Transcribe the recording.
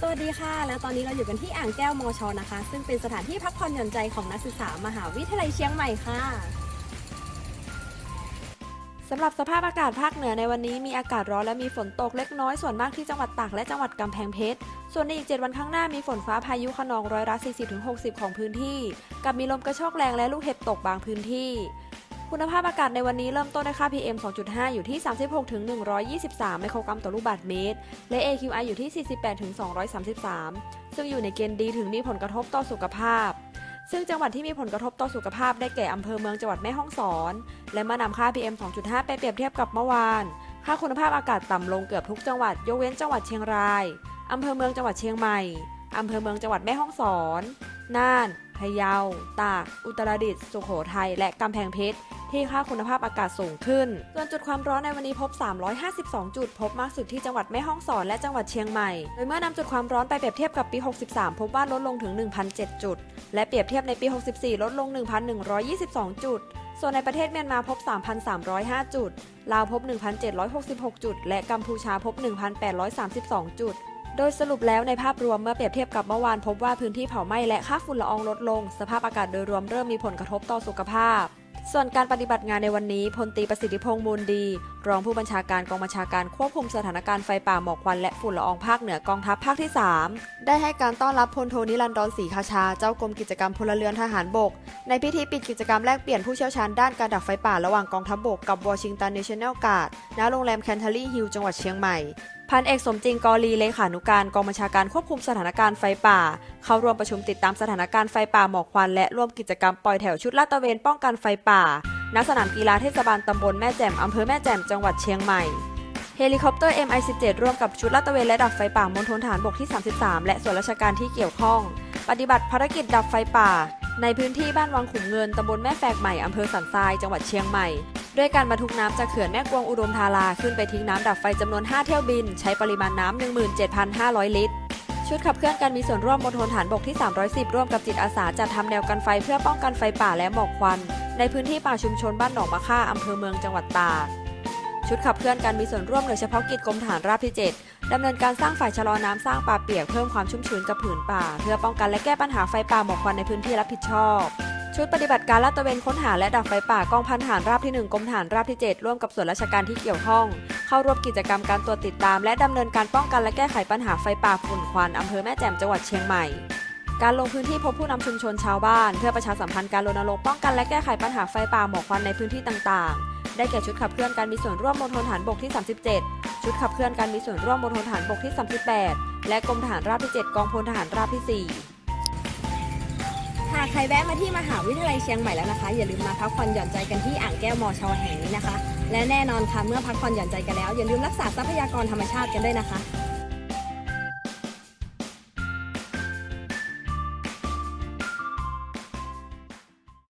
สวัสดีค่ะ แล้วตอนนี้เราอยู่กันที่อ่างแก้วมอชอนะคะ ซึ่งเป็นสถานที่พักผ่อนหย่อนใจของนักศึกษามหาวิทยาลัยเชียงใหม่ค่ะสำหรับสภาพอากาศภาคเหนือในวันนี้มีอากาศร้อนและมีฝนตกเล็กน้อยส่วนมากที่จังหวัดตากและจังหวัดกำแพงเพชร ส่วนในอีก 7 วันข้างหน้ามีฝนฟ้าพายุขนองร้อยละ40-60 ของพื้นที่ กับมีลมกระโชกแรงและลูกเห็บตกบางพื้นที่ คุณภาพอากาศในวันนี้เริ่มต้นด้วยค่า PM 2.5 อยู่ที่ 36-123 ไมโครกรัมต่อลูกบาศก์เมตร และ AQI อยู่ที่ 48-233 ซึ่งอยู่ในเกณฑ์ดีถึงมีผลกระทบต่อสุขภาพ ซึ่งจังหวัดที่มีผลกระทบต่อสุขภาพได้แก่อำเภอเมืองจังหวัดแม่ฮ่องสอน และเมื่อนำค่า PM 2.5 ไปเปรียบเทียบกับเมื่อวาน ค่าคุณภาพอากาศต่ำลงเกือบทุกจังหวัดยกเว้นจังหวัดเชียงรายอำเภอเมืองจังหวัดเชียงใหม่อำเภอเมืองจังหวัดแม่ฮ่องสอน น่าน พะเยา ตาก อุตรดิตถ์ สุโขทัย และกำแพงเพชร ที่ค่าคุณภาพอากาศสูงขึ้น ส่วนจุดความร้อนในวันนี้พบ 352 จุด พบมากสุดที่จังหวัดแม่ฮ่องสอนและจังหวัดเชียงใหม่ โดยเมื่อนำจุดความร้อนไปเปรียบเทียบกับปี 63 พบว่าลดลงถึง 1,007 จุด และเปรียบเทียบในปี 64 ลดลง 1,122 จุด ส่วนในประเทศเมียนมาพบ 3,305 จุด ลาวพบ 1,766 จุด และกัมพูชาพบ 1,832 จุด โดยสรุปแล้วในภาพรวมเมื่อเปรียบเทียบกับเมื่อวานพบว่าพื้นที่เผาไหม้และค่าฝุ่นละอองลดลง สภาพอากาศโดยรวมเริ่มมีผลกระทบต่อสุขภาพส่วนการปฏิบัติงานในวันนี้พลตีประสิทธิพงษ์มูลดี รองผู้บัญชาการกองบัญชาการควบคุมสถานการณ์ไฟป่าหมอกควันและฝุ่นละอองภาคเหนือกองทัพภาคที่ 3 ได้ให้การต้อนรับพลโทนิรันดรศรีคาชา เจ้ากรมกิจกรรมพลเรือนทหารบก ในพิธีปิดกิจกรรมแลกเปลี่ยนผู้เชี่ยวชาญด้านการดับไฟป่าระหว่างกองทัพบกกับวอชิงตันเนชั่นแนลการ์ดณโรงแรมแคนทารีฮิลจังหวัดเชียงใหม่ พันเอกสมจริงกอลีเลขานุการกองบัญชาการควบคุมสถานการณ์ไฟป่า เข้าร่วมประชุมติดตามสถานการณ์ไฟป่าหมอกควัน และร่วมกิจกรรมปล่อยแถวชุดลาดตระเวนป้องกันไฟป่า ณ สนามกีฬาเทศบาลตำบลแม่แจ่มอำเภอแม่แจ่มจังหวัดเชียงใหม่ เฮลิคอปเตอร์ MI17 ร่วมกับชุดลาดตระเวนและดับไฟป่ามณฑลฐานบกที่ 33 และส่วนราชการที่เกี่ยวข้อง ปฏิบัติภารกิจดับไฟป่า ในพื้นที่บ้านวังขุมเงินตำบลแม่แฝกใหม่อำเภอสันทรายจังหวัดเชียงใหม่ ด้วยการบรรทุกน้ำจากเขื่อนแม่กวงอุดมธาราขึ้นไปทิ้งน้ำดับไฟจำนวน 5 เที่ยวบิน ใช้ปริมาณน้ำ17,500 ลิตร ชุดขับเคลื่อนการมีส่วนร่วมมณฑลฐานบกที่ 310 ร่วมกับจิตอาสาจัดทำแนวกันไฟเพื่อป้องกันไฟป่าและหมอกควัน ในพื้นที่ป่าชุมชนบ้านหนองมะค่าอำเภอเมืองจังหวัดตากชุดขับเคลื่อนการมีส่วนร่วมหน่วยเฉพาะกิจกรมฐานราบที่ 7 ดำเนินการสร้างฝ่ายชะลอน้ำสร้างป่าเปียกเพิ่มความชุ่มชื้นกับผืนป่า เพื่อป้องกันและแก้ปัญหาไฟป่าหมอกควันในพื้นที่รับผิดชอบ ชุดปฏิบัติการลาดตระเวนค้นหาและดับไฟป่ากองพันฐานราบที่ 1กรมฐานราบที่ 7 ร่วมกับส่วนราชการที่เกี่ยวข้อง เข้าร่วมกิจกรรมการตรวจติดตาม และดำเนินการป้องกันและแก้ไขปัญหาไฟป่าฝุ่นควันอำเภอแม่แจ่มจังหวัดเชียงใหม่ การลงพื้นที่พบผู้นำชุมชนชาวบ้าน เพื่อประชาสัมพันธ์การรณรงค์ป้องกันและแก้ไขปัญหาไฟป่าหมอกควันในพื้นที่ต่างๆ ได้แก่ชุดขับเคลื่อนการมีส่วนร่วมมณฑลฐานบกที่ 37 ชุดขับเคลื่อนการมีส่วนร่วมมณฑลฐานบกที่ 38 และกรมทหารราบที่ 7 กองพลทหารราบที่ 4ากใครแวะมาที่มหาวิทยาลัยเชียงใหม่แล้วนะคะ อย่าลืมมาพักผ่อนหย่อนใจกันที่อ่างแก้วมอชอแห่งนี้นะคะ และแน่นอนค่ะเมื่อพักผ่อนหย่อนใจกันแล้ว อย่าลืมรักษาทรัพยากรธรรมชาติกันด้วยนะคะ